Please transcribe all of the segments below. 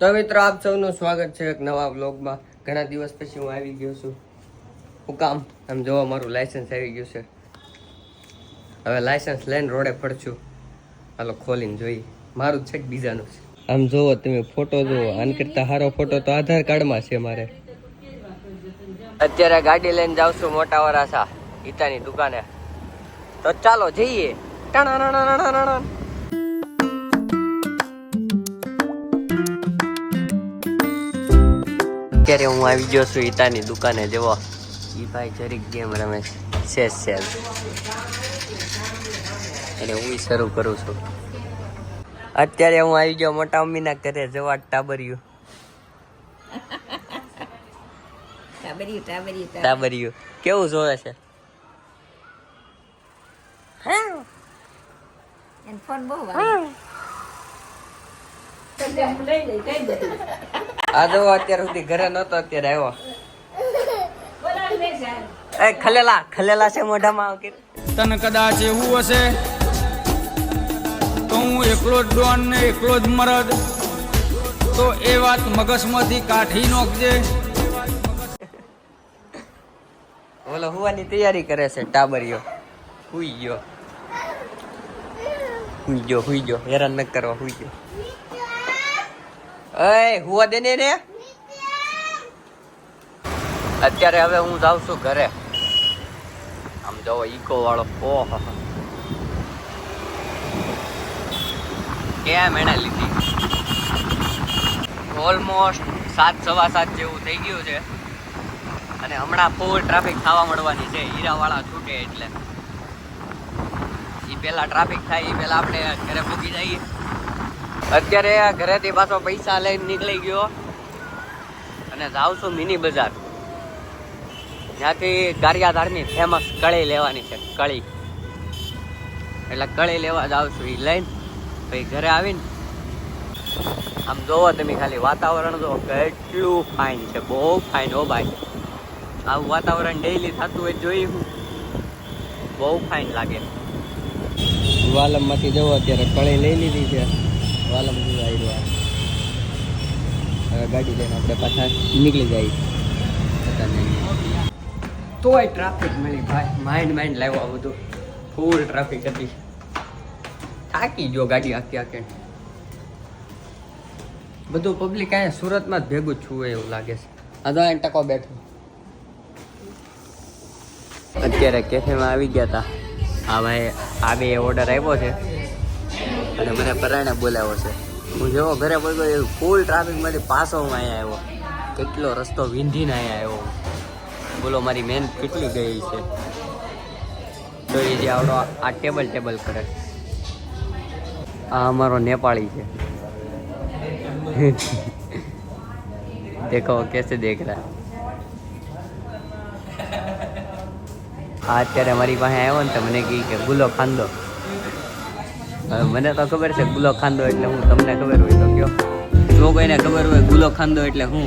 તો મિત્રો આપ સૌનું સ્વાગત છે એક નવા બ્લોગમાં ઘણા દિવસ પછી હું આવી ગયો છું. હું કામ? આમ જોવા, મારું લાયસન્સ આવી ગયું છે. હવે લાયસન્સ લઈને રોડે ફરશું. હાલો, ખોલીને જોઈ મારું છે બીજાનું છે. આમ જોવો, તમે ફોટો જુઓ આન કરતા સારો ફોટો તો આધાર કાર્ડમાં છે મારે. અત્યારે ગાડી લઈને જાઉં છું, મોટા વરાસા ગીતાની દુકાને. તો ચાલો જઈએ. ટાણાણાણાણાણાણા. અત્યારે હું આવી ગયો છું ઈતાની દુકાને જવો ઈ ભાઈ જરીક ગેમ રમે છે. શેષ અને હું શરૂ કરું છું. અત્યારે હું આવી ગયો મોટા મમ્મીના ઘરે જવા ટાબરિયું. ટાબરિયું કેવું જોવે છે? ફોન બહુ આ જો અત્યાર સુધી ઘરે નતો અત્યારે આવ્યો. એ ખલેલા ખલેલા છે મોઢામાં. તને કદાચ એવું હશે તો હું એકલો જ ડોન ને એકલો જ મરદ. તો એ વાત મગજમાંથી કાઢી નોખજે. ઓલો હુવાની તૈયારી કરે છે ટાબરિયો હુઈ ગયો. હુઈ ગયો હુઈ ગયો. હેરાન ન કરવા હુઈ ગયો. એ હુવા દે ને ને અત્યારે હવે હું જાઉં છું ઘરે. આમ જોવો, ઈકો વાળો ઓહો કેમ એને લીધી? ઓલમોસ્ટ સાત, સવા સાત જેવું થઈ ગયું છે. અને હમણાં ફૂલ ટ્રાફિક થવા મળવાની છે. હીરાવાળા છૂટે એટલે. એ પહેલાં ટ્રાફિક થાય એ પહેલાં આપણે ઘરે પૂકી જઈએ. અત્યારે ઘરેથી પાછો પૈસા લઈને નીકળી ગયો અને જાઉં છું મિની બજાર. ત્યાંથી ગારિયાધારની ફેમસ કળી લેવાની છે, કળી. એટલે કળી લેવા જાઉં છું એ લઈને. પછી ઘરે આવીને, આમ જોવો તમે ખાલી વાતાવરણ જો, કેટલું ફાઇન છે, બહુ ફાઇન હો ભાઈ. આવું વાતાવરણ ડેઈલી થતું હોય જોઈ હું. બહુ ફાઇન લાગે. વાલમમાંથી જવો, અત્યારે કળી લઈ લીધી છે. વાલમ જેવું આવ્યું હવે ગાડી લઈને આપણે પાછા નીકળી નહીં. તોય ટ્રાફિક મળી ભાઈ. માઇન્ડ માઇન્ડ લાવ્યો બધું. ફૂલ ટ્રાફિક હતી. થાકી ગયો ગાડી આખી આખી. બધું પબ્લિક અહીંયા સુરતમાં જ ભેગું જ છું એવું લાગે છે. આ તો અહીં ટકો બેઠો. અત્યારે કેફેમાં આવી ગયા હતા આ ભાઈ આ બે ઓર્ડર આવ્યો છે. અને મને પરાણે બોલાવો છે. હું જેવો ઘરે પહોંચ્યો એ ફૂલ ટ્રાફિકમાંથી પાછો હું અહીંયા આવ્યો. કેટલો રસ્તો વીંધીને અહીંયા આવ્યો બોલો, મારી મેન કેટલી ગઈ છે? તો એ જે આવડો આ ટેબલ ટેબલ કરે. આ અમારો નેપાળી છે. દેખો કેસે દેખ રહ્યા? આ અત્યારે મારી પાસે આવ્યો ને તો મને કહી કે ગુલો ખાંદો. મને તો ખબર છે ગુલો ખાંદો એટલે હું તમને ખબર હોય તો કયો. જો કોઈને ખબર હોય ગુલો ખાંદો એટલે હું,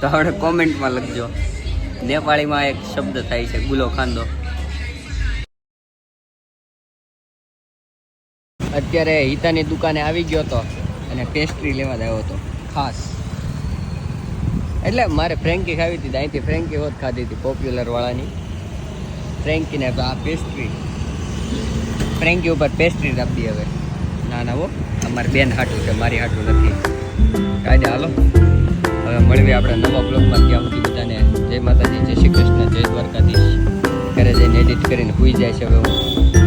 તો આપણે કોમેન્ટમાં લખજો. નેપાળીમાં એક શબ્દ થાય છે, ગુલો ખાંદો અત્યારે હિતાની દુકાને આવી ગયો હતો અને પેસ્ટ્રી લેવા આવ્યો હતો, ખાસ. એટલે મારે ફ્રેન્કી ખાવી હતી અહીંથી ફ્રેન્કી હોત ખાધી હતી પોપ્યુલર વાળાની. ફ્રેન્કીને તો આ પેસ્ટ્રી ફ્રેન્કી ઉપર પેસ્ટ્રી આપી હવે. ના ના હો, અમારી બેન હાટું છે, મારી હાટું નથી. કાયદે હાલો. હવે મળવી આપણે નવા બ્લોગમાં ત્યાં સુધી બધાને જય માતાજી, જય શ્રી કૃષ્ણ, જય દ્વારકાધીશ. ઘરે જઈને એડિટ કરીને સુઈ જાય છે હવે હું.